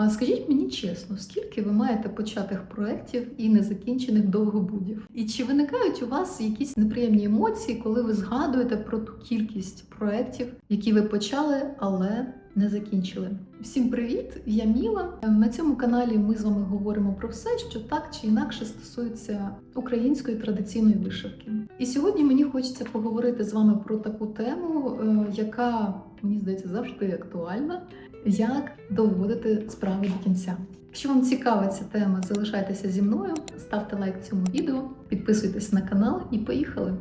А скажіть мені чесно, скільки ви маєте початих проєктів і незакінчених довгобудів? І чи виникають у вас якісь неприємні емоції, коли ви згадуєте про ту кількість проєктів, які ви почали, але не закінчили? Всім привіт! Я Міла. На цьому каналі ми з вами говоримо про все, що так чи інакше стосується української традиційної вишивки. І сьогодні мені хочеться поговорити з вами про таку тему, е, яка мені здається завжди актуальна як доводити справи до кінця. Якщо вам цікава ця тема, залишайтеся зі мною, ставте лайк цьому відео, підписуйтесь на канал і поїхали.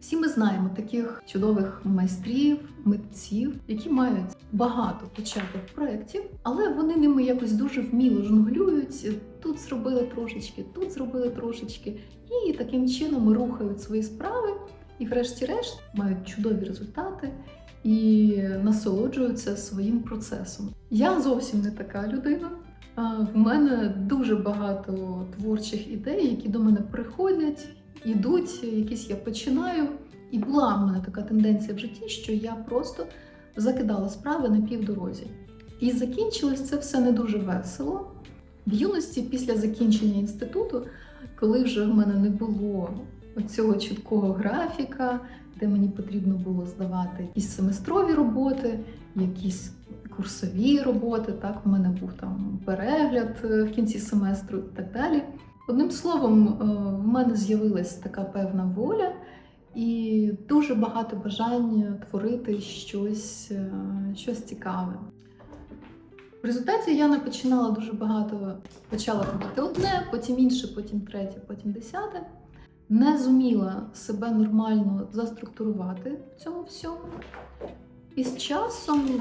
Всі ми знаємо таких чудових майстрів, митців, які мають багато початок проєктів, але вони ними якось дуже вміло жонглюють. Тут зробили трошечки, тут зробили трошечки, і таким чином рухають свої справи, і, врешті-решт, мають чудові результати і насолоджуються своїм процесом. Я зовсім не така людина. В мене дуже багато творчих ідей, які до мене приходять, ідуть, якісь я починаю. І була в мене така тенденція в житті, що я просто закидала справи на півдорозі. І закінчилось це все не дуже весело. В юності, після закінчення інституту, коли вже в мене не було цього чіткого графіка, де мені потрібно було здавати якісь семестрові роботи, якісь курсові роботи. Так, в мене був там перегляд е, в кінці семестру і так далі. Одним словом, е, в мене з'явилась така певна воля і дуже багато бажання творити щось, е, щось цікаве. В результаті я не починала дуже багато, почала робити одне, потім інше, потім третє, потім десяте не зуміла себе нормально заструктурувати в цьому всьому. І з часом,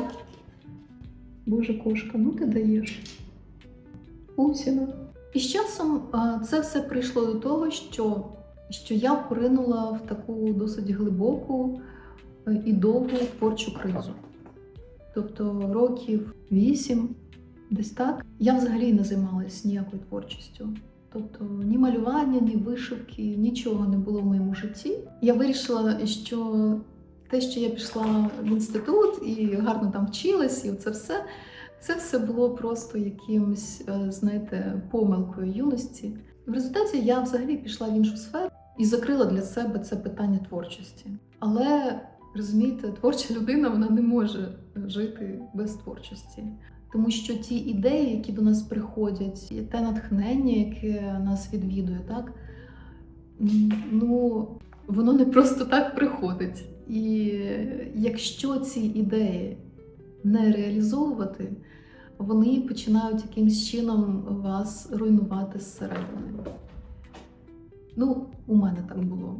Боже кошка, ну ти даєш. Пусіна. І з часом це все прийшло до того, що, що я поринула в таку досить глибоку е, і довгу творчу кризу. Тобто років вісім, десь так, я взагалі не займалася ніякою творчістю. Тобто ні малювання, ні вишивки, нічого не було в моєму житті. Я вирішила, що те, що я пішла в інститут і гарно там вчилась, і це все, це все було просто якимось, е, знаєте, помилкою юності. В результаті я взагалі пішла в іншу сферу і закрила для себе це питання творчості. Але розумієте, творча людина вона не може жити без творчості. Тому що ті ідеї, які до нас приходять, і те натхнення, яке нас відвідує, так ну воно не просто так приходить. І якщо ці ідеї не реалізовувати, вони починають якимось чином вас руйнувати зсередини. Ну, у мене так було.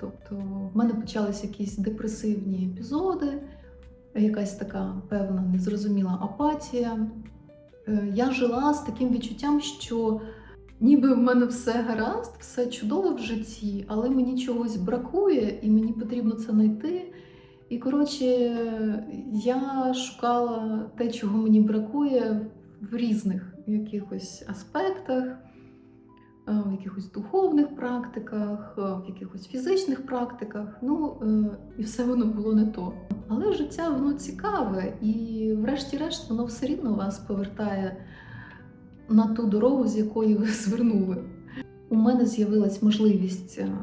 Тобто, в мене почалися якісь депресивні епізоди якась така певна незрозуміла апатія. Е, я жила з таким відчуттям, що ніби в мене все гаразд, все чудово в житті, але мені чогось бракує, і мені потрібно це знайти. І, коротше, я шукала те, чого мені бракує в різних якихось аспектах, в якихось духовних практиках, е, в якихось фізичних практиках. Ну, і все воно було не то. Але життя воно цікаве, і, врешті-решт, воно все рівно вас повертає на ту дорогу, з якої ви звернули. У мене з'явилась можливість е,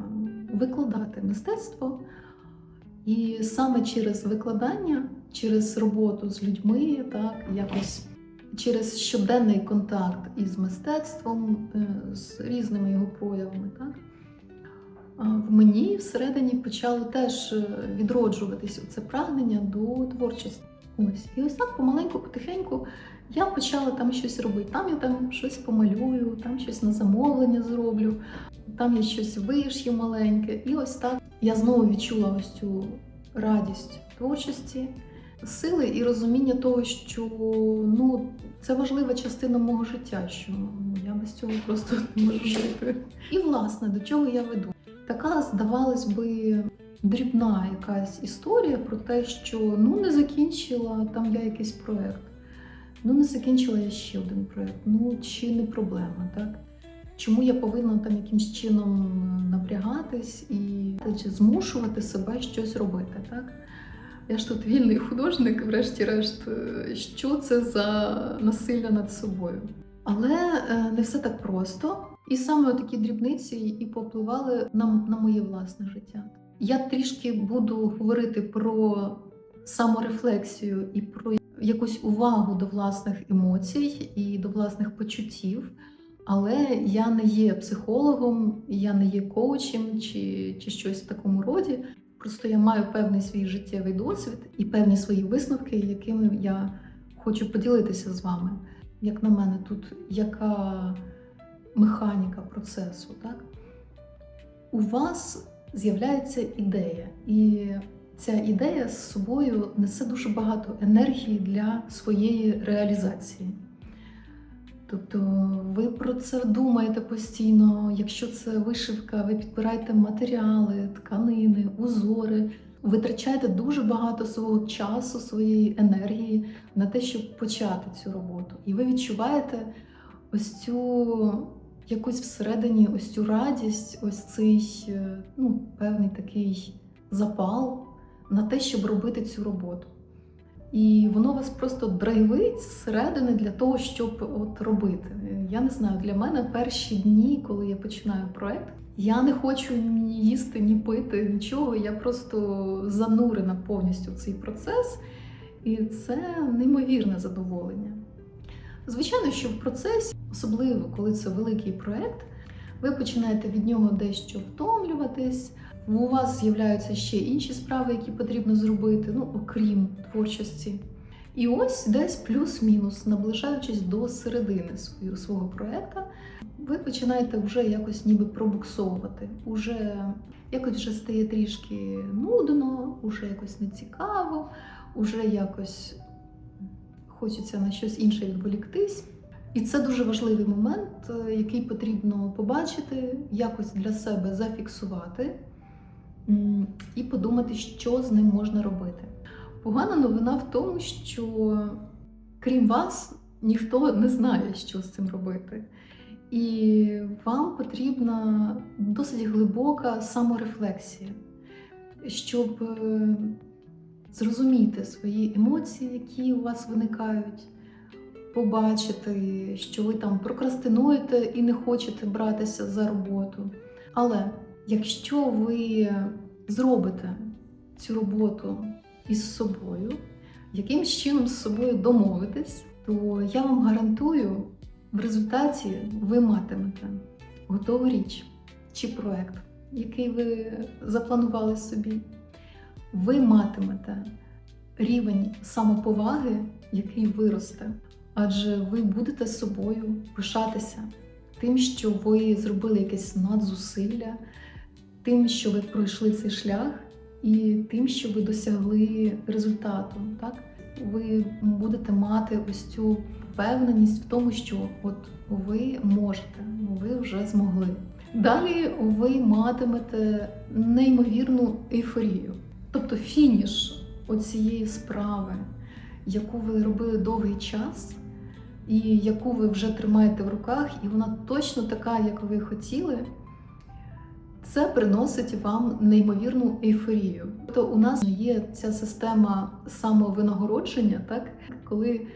викладати мистецтво, і саме через викладання, через роботу з людьми, так, якось через щоденний контакт із мистецтвом, е, з різними його проявами. так, в мені всередині почало теж е, відроджуватись це прагнення до творчості. Ось. І ось так помаленьку, потихеньку я почала там щось робити. Там я там щось помалюю, там щось на замовлення зроблю, там я щось вишью маленьке. І ось так я знову відчула ось цю радість творчості, сили і розуміння того, що ну, це важлива частина мого життя, що ну, я без цього просто не можу жити. І власне до чого я веду? Така, здавалось би, дрібна якась історія про те, що ну не закінчила там я якийсь проєкт, ну не закінчила я ще один проєкт, ну чи не проблема, так? Чому я повинна там якимсь чином напрягатись і змушувати себе щось робити, так? Я ж тут вільний художник, врешті-решт, е, що це за насилля над собою. Але е, не все так просто. І саме такі дрібниці і повпливали на, на моє власне життя. Я трішки буду говорити про саморефлексію і про якусь увагу до власних емоцій і до власних почуттів. Але я не є психологом, я не є коучем чи, чи щось в такому роді. Просто я маю певний свій життєвий досвід і певні свої висновки, якими я хочу поділитися з вами. Як на мене, тут яка механіка процесу, так? У вас з'являється ідея, і ця ідея з собою несе дуже багато енергії для своєї реалізації. Тобто ви про це думаєте постійно. Якщо це вишивка, ви підбираєте матеріали, тканини, узори, витрачаєте дуже багато свого часу, своєї енергії на те, щоб почати цю роботу. І ви відчуваєте ось цю якусь всередині, ось цю радість, ось цей е, ну, певний такий запал на те, щоб робити цю роботу. І воно вас просто драйвить зсередини для того, щоб от робити. Я не знаю, для мене перші дні, коли я починаю проект, я не хочу ні їсти, ні пити, нічого. Я просто занурена повністю в цей процес, і це неймовірне задоволення. Звичайно, що в процесі, особливо коли це великий проект, ви починаєте від нього дещо втомлюватись. У вас з'являються ще інші справи, які потрібно зробити, ну окрім творчості. І ось десь плюс-мінус, наближаючись до середини свого, свого проекту, ви починаєте вже якось ніби пробуксовувати. Уже якось вже стає трішки нудно, уже якось нецікаво, уже якось хочеться на щось інше відволіктись. І це дуже важливий момент, е, який потрібно побачити, якось для себе зафіксувати і подумати, що з ним можна робити. Погана новина в тому, що крім вас ніхто не знає, що з цим робити. І вам потрібна досить глибока саморефлексія, щоб е, зрозуміти свої емоції, які у вас виникають, побачити, що ви там прокрастинуєте і не хочете братися за роботу. Але якщо ви зробите цю роботу із собою, якимсь чином з собою домовитесь, то я вам гарантую, в результаті ви матимете готову річ чи проект, який ви запланували собі. Ви матимете рівень самоповаги, який виросте, адже ви будете собою пишатися тим, що ви зробили якесь надзусилля, тим, що ви пройшли цей шлях, і тим, що ви досягли результату. Так? Ви будете мати ось цю впевненість в тому, що от ви можете, ви вже змогли. Далі ви матимете неймовірну ейфорію, тобто фініш оцієї справи, яку ви робили довгий час, і яку ви вже тримаєте в руках, і вона точно така, як ви хотіли. Це приносить вам неймовірну ейфорію. Тобто у нас є ця система самовинагородження, так коли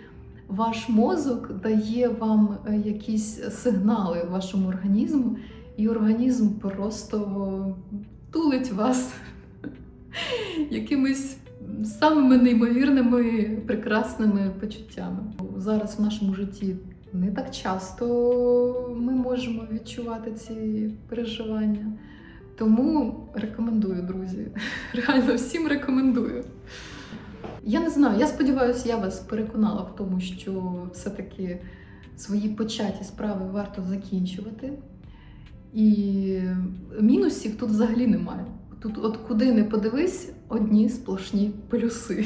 ваш мозок дає вам е, якісь сигнали вашому організму, і організм просто тулить вас якимись самими неймовірними прекрасними почуттями. Зараз в нашому житті не так часто ми можемо відчувати ці переживання. Тому рекомендую, друзі. Реально всім рекомендую. Я не знаю, я сподіваюся, я вас переконала в тому, що все-таки свої початі справи варто закінчувати. І мінусів тут взагалі немає. Тут, от куди не подивись, одні сплошні плюси.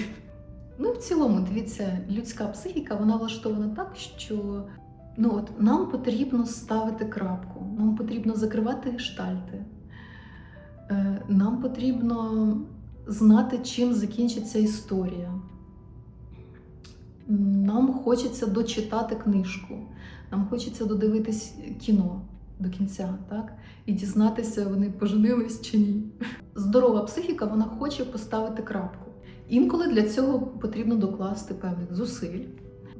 Ну, в цілому, дивіться, людська психіка вона влаштована так, що ну, от, нам потрібно ставити крапку, нам потрібно закривати гештальти. Е, Нам потрібно знати, чим закінчиться історія. Нам хочеться дочитати книжку, нам хочеться додивитись кіно до кінця, так? І дізнатися, вони поженились чи ні. Здорова психіка вона хоче поставити крапку. Інколи для цього потрібно докласти певних зусиль,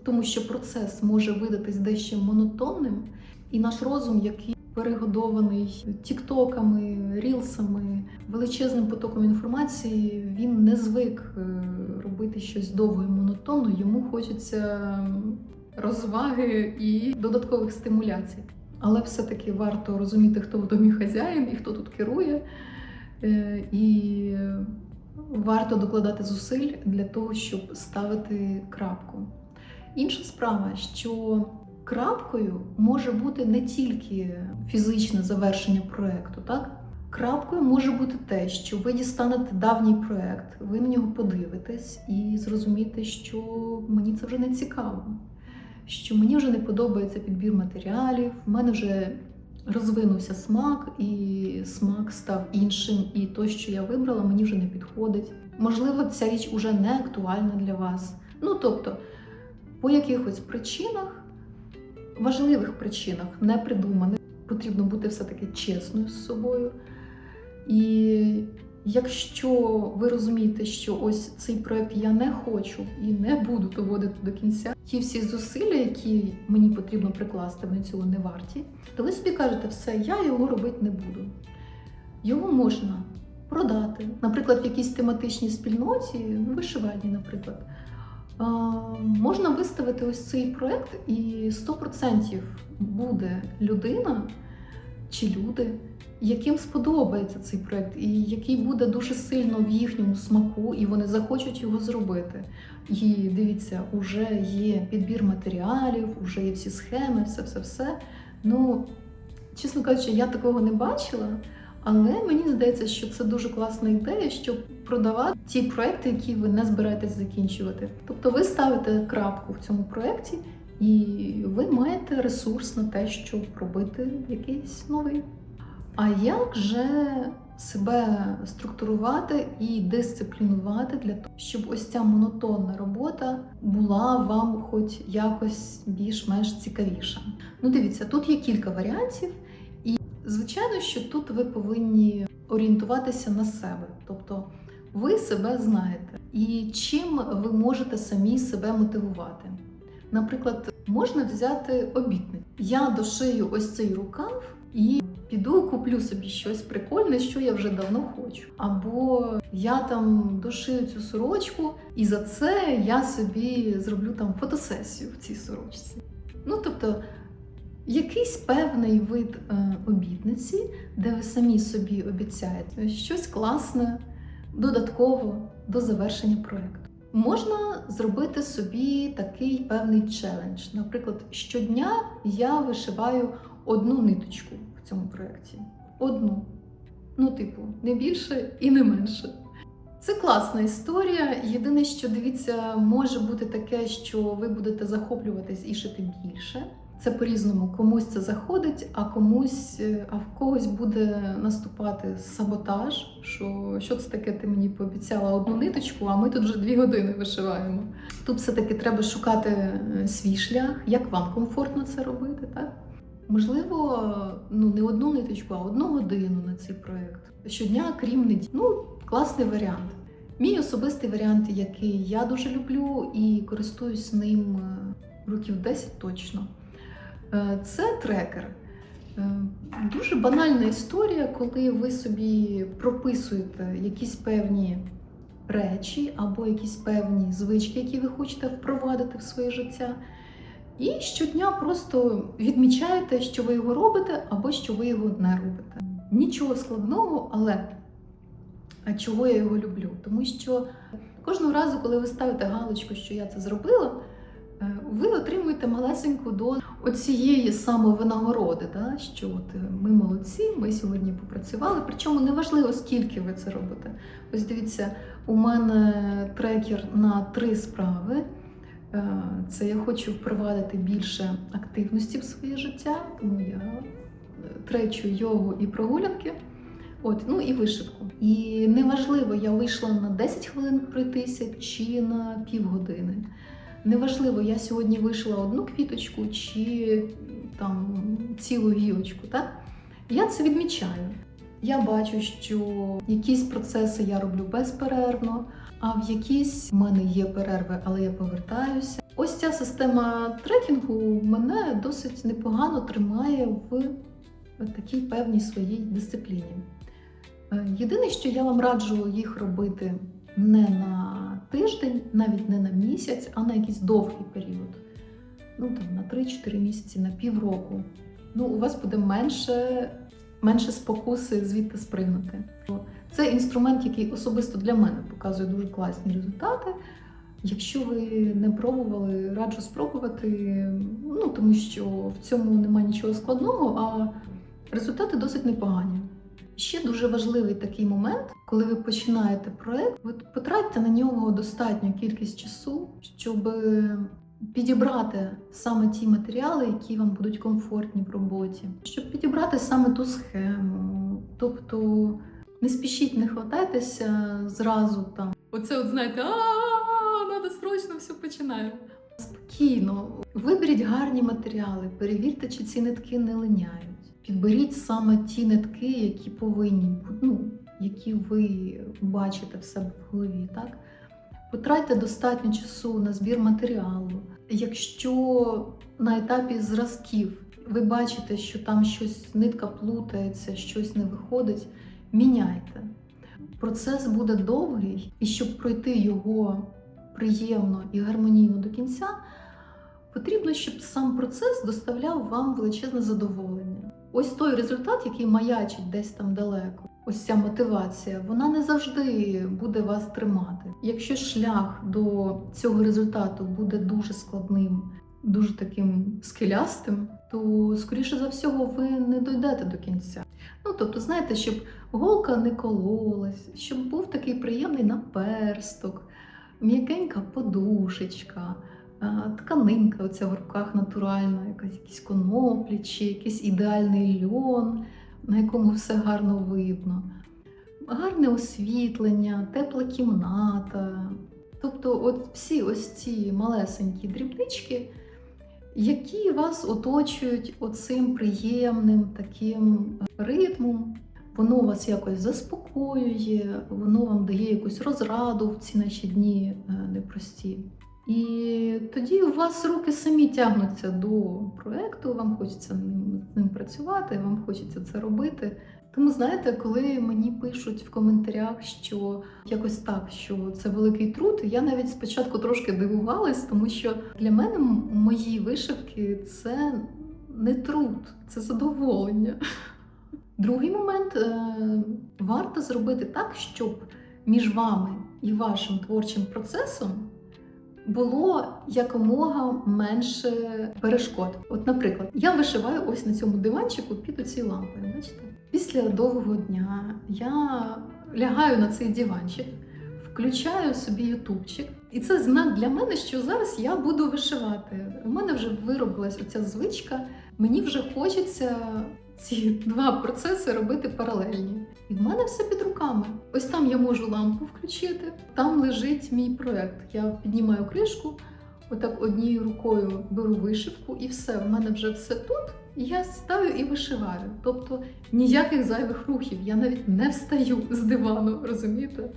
тому що процес може видатись дещо монотонним, і наш розум, який перегодований тіктоками, рілсами, величезним потоком інформації, він не звик е, робити щось довго і монотонно. Йому хочеться розваги і додаткових стимуляцій. Але все-таки варто розуміти, хто в домі хазяїн і хто тут керує. Е, І варто докладати зусиль для того, щоб ставити крапку. Інша справа, що крапкою може бути не тільки фізичне завершення проекту, так? Крапкою може бути те, що ви дістанете давній проект, ви на нього подивитесь і зрозумієте, що мені це вже не цікаво, що мені вже не подобається підбір матеріалів, в мене вже розвинувся смак, і смак став іншим, і то, що я вибрала, мені вже не підходить. Можливо, ця річ уже не актуальна для вас. Ну тобто, по якихось причинах, важливих причинах, не придуманих, потрібно бути все-таки чесною з собою. І якщо ви розумієте, що ось цей проект я не хочу і не буду доводити до кінця, ті всі зусилля, які мені потрібно прикласти, вони цього не варті, то ви собі кажете, все, я його робити не буду. Його можна продати, наприклад, в якійсь тематичній спільноті, ну, вишивальні, наприклад. А, Можна виставити ось цей проект, і 100% буде людина чи люди, яким сподобається цей проект, і який буде дуже сильно в їхньому смаку, і вони захочуть його зробити. І дивіться, вже є підбір матеріалів, вже є всі схеми, все, все, все. Ну, чесно кажучи, я такого не бачила. Але мені здається, що це дуже класна ідея, щоб продавати ті проекти, які ви не збираєтесь закінчувати. Тобто ви ставите крапку в цьому проєкті, і ви маєте ресурс на те, щоб робити якийсь новий. А як же себе структурувати і дисциплінувати для того, щоб ось ця монотонна робота була вам хоч якось більш-менш цікавіша? Ну, дивіться, тут є кілька варіантів. і Звичайно, що тут ви повинні орієнтуватися на себе, тобто ви себе знаєте і чим ви можете самі себе мотивувати. Наприклад, можна взяти обітницю. Я дошию ось цей рукав і піду куплю собі щось прикольне, що я вже давно хочу. Або я там дошию цю сорочку, і за це я собі зроблю там фотосесію в цій сорочці. Ну тобто якийсь певний вид е, обітниці, де ви самі собі обіцяєте щось класне, додатково до завершення проєкту. Можна зробити собі такий певний челендж. Наприклад, щодня я вишиваю одну ниточку в цьому проєкті. Одну. Ну, типу, не більше і не менше. Це класна історія. Єдине, що дивіться, може бути таке, що ви будете захоплюватись і шити більше. Це по-різному. Комусь це заходить, а комусь, е, а в когось буде наступати саботаж. Що що це таке? Ти мені пообіцяла одну ниточку, а ми тут вже дві години вишиваємо. Тут все-таки треба шукати е, свій шлях, як вам комфортно це робити, так? Можливо, ну не одну ниточку, а одну годину на цей проєкт. Щодня, крім неділі. Ну, класний варіант. Мій особистий варіант, який я дуже люблю і користуюсь ним е, років 10 точно. Е, це трекер. Е, дуже банальна історія, коли ви собі прописуєте якісь певні речі або якісь певні звички, які ви хочете впровадити в своє життя. І щодня просто відмічаєте, що ви його робите, або що ви його не робите. Нічого складного, але а чого я його люблю? Тому що кожного разу, коли ви ставите галочку, що я це зробила, ви отримуєте малесеньку дозу оцієї самовинагороди, да? що от е, ми молодці, ми сьогодні попрацювали. Причому неважливо, скільки ви це робите. Ось дивіться, у мене трекер на три справи. Е, Це я хочу впровадити більше активності в своє життя, тому я е, тречу йогу і прогулянки. От, ну і вишивку. І неважливо, я вийшла на 10 хвилин пройтися чи на півгодини. Неважливо, я сьогодні вишила одну квіточку чи там цілу гілочку. Так? Я це відмічаю. Я бачу, що якісь процеси я роблю безперервно, а в якісь в мене є перерви, але я повертаюся. Ось ця система трекінгу мене досить непогано тримає в такій певній своїй дисципліні. Е, Єдине, що я вам раджу їх робити не на тиждень, навіть не на місяць, а на якийсь довгий період. Ну там на 3-4 місяці, на півроку. Ну, у вас буде менше, менше спокуси звідти спригнути. Це інструмент, який особисто для мене показує дуже класні результати. Якщо ви не пробували, раджу спробувати, ну тому що в цьому немає нічого складного, а результати досить непогані. Ще дуже важливий такий момент, коли ви починаєте проект, ви потратьте на нього достатню кількість часу, щоб підібрати саме ті матеріали, які вам будуть комфортні в роботі, щоб підібрати саме ту схему. Тобто не спішіть, не хватайтеся зразу там. Оце, от знаєте, а треба срочно все починаю. Спокійно, виберіть гарні матеріали, перевірте, чи ці нитки не линяють. Підберіть саме ті нитки, які повинні ну, які ви бачите в себе в голові. Так? Потратьте достатньо часу на збір матеріалу. Якщо на етапі зразків ви бачите, що там щось нитка плутається, щось не виходить, міняйте. Процес буде довгий, і щоб пройти його приємно і гармонійно до кінця, потрібно, щоб сам процес доставляв вам величезне задоволення. Ось той результат, який маячить десь там далеко, ось ця мотивація, вона не завжди буде вас тримати. Якщо шлях до цього результату буде дуже складним, дуже таким скелястим, то скоріше за всього ви не дойдете до кінця. Ну тобто, знаєте, щоб голка не кололась, щоб був такий приємний наперсток, м'якенька подушечка. Тканинка оця в руках натуральна, якась якісь коноплі чи якийсь ідеальний льон, на якому все гарно видно. Гарне освітлення, тепла кімната. Тобто, от всі ось ці малесенькі дрібнички, які вас оточують оцим приємним таким ритмом. Воно вас якось заспокоює, воно вам дає якусь розраду в ці наші дні е, непрості. І тоді у вас руки самі тягнуться до проекту, вам хочеться з ним працювати, вам хочеться це робити. Тому знаєте, коли мені пишуть в коментарях, що якось так, що це великий труд, я навіть спочатку трошки дивувалась, тому що для мене мої вишивки це не труд, це задоволення. Другий момент е, варто зробити так, щоб між вами і вашим творчим процесом було якомога менше перешкод. От, наприклад, я вишиваю ось на цьому диванчику під оці лампою. Бачите? Після довгого дня я лягаю на цей диванчик, включаю собі ютубчик, і це знак для мене, що зараз я буду вишивати. У мене вже виробилась оця звичка. Мені вже хочеться ці два процеси робити паралельні. І в мене все під руками. Ось там я можу лампу включити, там лежить мій проект. Я піднімаю кришку, отак однією рукою беру вишивку, і все, в мене вже все тут. Я сідаю і вишиваю. Тобто ніяких зайвих рухів. Я навіть не встаю з дивану, розумієте?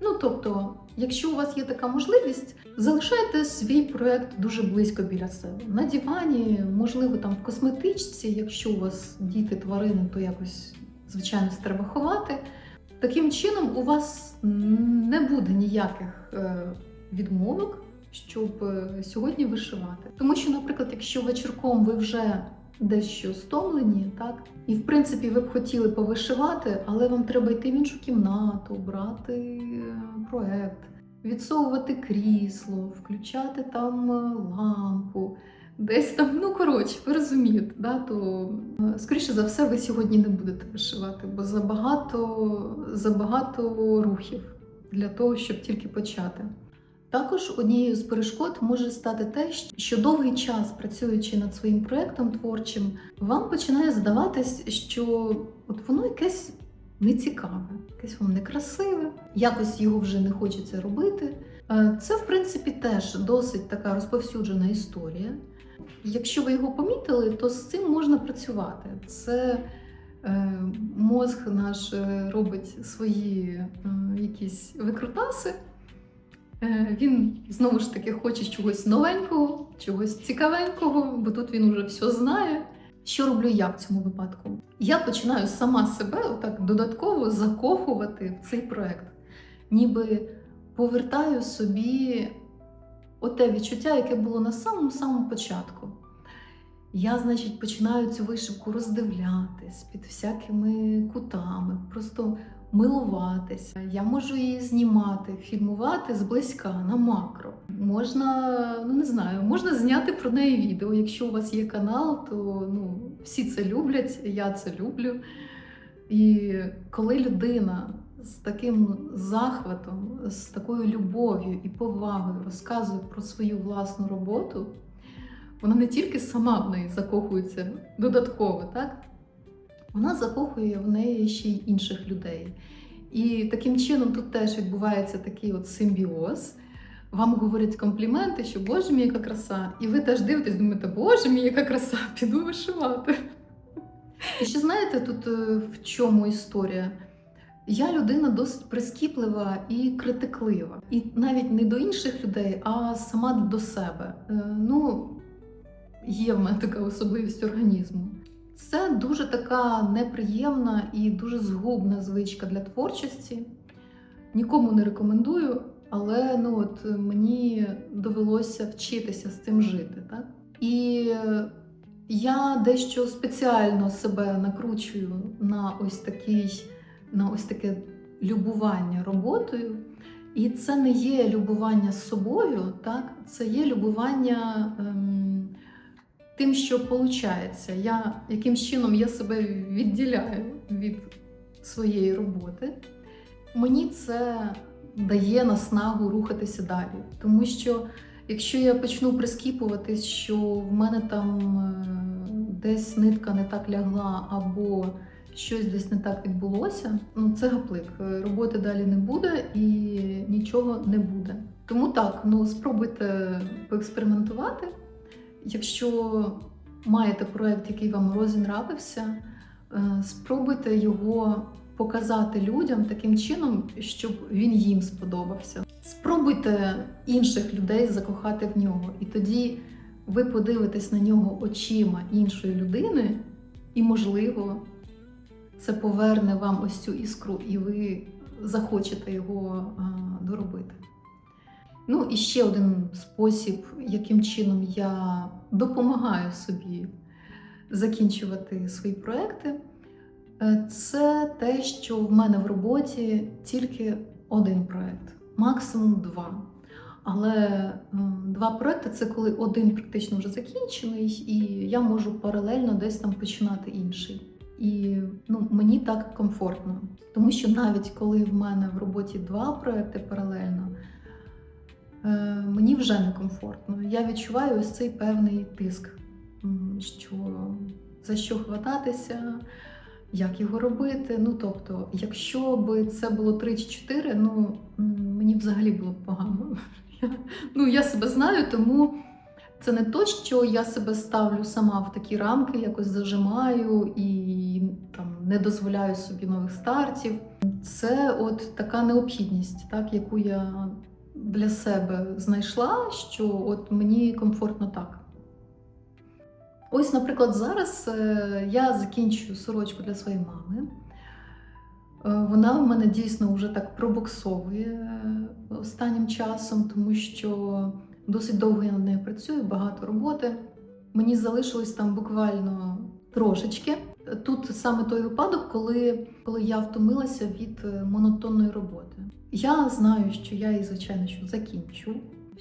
Ну тобто, якщо у вас є така можливість, залишайте свій проект дуже близько біля себе. На дивані, можливо, там в косметичці, якщо у вас діти тварини, то якось звичайно треба ховати. Таким чином, у вас не буде ніяких е, відмовок, щоб е, сьогодні вишивати. Тому що, наприклад, якщо вечірком ви вже дещо стомлені, так і в принципі ви б хотіли повишивати, але вам треба йти в іншу кімнату, брати е, проект, відсовувати крісло, включати там е, лампу. Десь там, ну коротше, ви розумієте, да, то е, скоріше за все, ви сьогодні не будете вишивати, бо забагато, забагато рухів для того, щоб тільки почати. Також однією з перешкод може стати те, що довгий час працюючи над своїм проектом творчим, вам починає здаватись, що от воно якесь нецікаве, якесь вам некрасиве, якось його вже не хочеться робити. Е, Це, в принципі, теж досить така розповсюджена історія. Якщо ви його помітили, то з цим можна працювати. Це е, мозг наш е, робить свої якісь викрутаси. Е, Він знову ж таки хоче чогось новенького, чогось цікавенького, бо тут він уже все знає. Що роблю я в цьому випадку? Я починаю сама себе отак додатково закохувати в цей проект, ніби повертаю собі оте відчуття, яке було на самому самому початку. Я, значить, починаю цю вишивку роздивлятись під всякими кутами, просто милуватися. Я можу її знімати, фільмувати зблизька на макро. Можна, ну не знаю, можна зняти про неї відео. Якщо у вас є канал, то ну, всі це люблять, я це люблю. І коли людина з таким захватом, з такою любов'ю і повагою розказує про свою власну роботу, вона не тільки сама в неї закохується додатково, так? Вона закохує в неї ще й інших людей. І таким чином тут теж відбувається такий от симбіоз. Вам говорять компліменти, що Боже мій, яка краса. І ви теж дивитесь, думаєте, Боже мій, яка краса, піду вишивати. І ще знаєте, тут е, в чому історія? Я людина досить прискіплива і критиклива. І навіть не до інших людей, а сама до себе. Е, Ну, є в мене така особливість організму. Це дуже така неприємна і дуже згубна звичка для творчості. Нікому не рекомендую, але ну от мені довелося вчитися з цим жити. Так? І я дещо спеціально себе накручую на ось такий, на ось таке любування роботою. І це не є любування собою, так? це є любування. Ем, тим, що виходить, я яким чином я себе відділяю від своєї роботи, мені це дає наснагу рухатися далі. Тому що якщо я почну прискіпуватись, що в мене там е, десь нитка не так лягла, або щось десь не так відбулося, ну це гаплик. Роботи далі не буде і нічого не буде. Тому так, ну спробуйте поекспериментувати. Якщо маєте проєкт, який вам розінравився, е, спробуйте його показати людям таким чином, щоб він їм сподобався. Спробуйте інших людей закохати в нього, і тоді ви подивитесь на нього очима іншої людини, і, можливо, це поверне вам ось цю іскру, і ви захочете його доробити. Ну і ще один спосіб, яким чином я допомагаю собі закінчувати свої проекти, е, це те, що в мене в роботі тільки один проект, максимум два. Але два проекти це коли один практично вже закінчений, і я можу паралельно десь там починати інший. І ну, мені так комфортно, тому що навіть коли в мене в роботі два проекти паралельно. Вже некомфортно. Я відчуваю ось цей певний тиск, що за що хвататися, як його робити. Ну тобто, якщо б це було 3 чи 4, ну мені взагалі було б погано. Ну, я себе знаю, тому це не то, що я себе ставлю сама в такі рамки, якось зажимаю і там не дозволяю собі нових стартів. Це от така необхідність, так, яку я для себе знайшла, що от мені комфортно так. Ось, наприклад, зараз е, я закінчую сорочку для своєї мами. Е, Вона в мене дійсно вже так пробуксовує е, останнім часом, тому що досить довго я над нею працюю, багато роботи. Мені залишилось там буквально трошечки. Тут саме той випадок, коли, коли я втомилася від монотонної роботи. Я знаю, що я її, звичайно, що закінчу.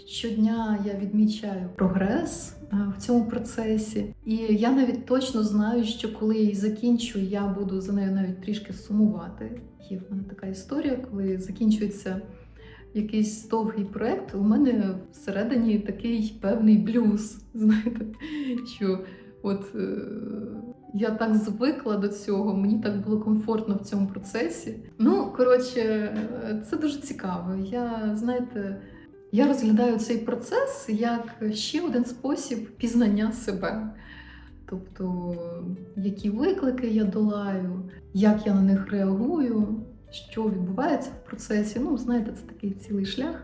Щодня я відмічаю прогрес в цьому процесі, і я навіть точно знаю, що коли я її закінчу, я буду за нею навіть трішки сумувати. Є в мене така історія, коли закінчується якийсь довгий проект, у мене всередині такий певний блюз. Знаєте, що от е, я так звикла до цього, мені так було комфортно в цьому процесі. Ну, коротше, це дуже цікаво. Я, знаєте, я розглядаю цей процес як ще один спосіб пізнання себе. Тобто, які виклики я долаю, як я на них реагую, що відбувається в процесі. Ну, знаєте, це такий цілий шлях.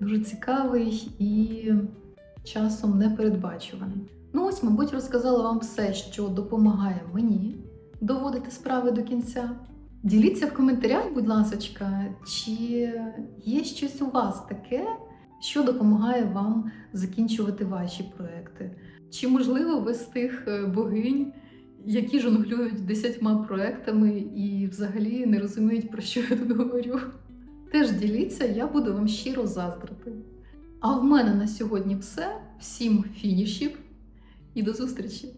дуже цікавий і часом непередбачуваний. Ну ось, мабуть, розказала вам все, що допомагає мені доводити справи до кінця. Діліться в коментарях, будь ласка, чи є щось у вас таке, що допомагає вам закінчувати ваші проекти? Чи можливо ви з тих е, богинь, які жонглюють десятьма проектами і взагалі не розуміють, про що я тут говорю? Теж діліться, я буду вам щиро заздрити. А в мене на сьогодні все. Всім фінішів і до зустрічі!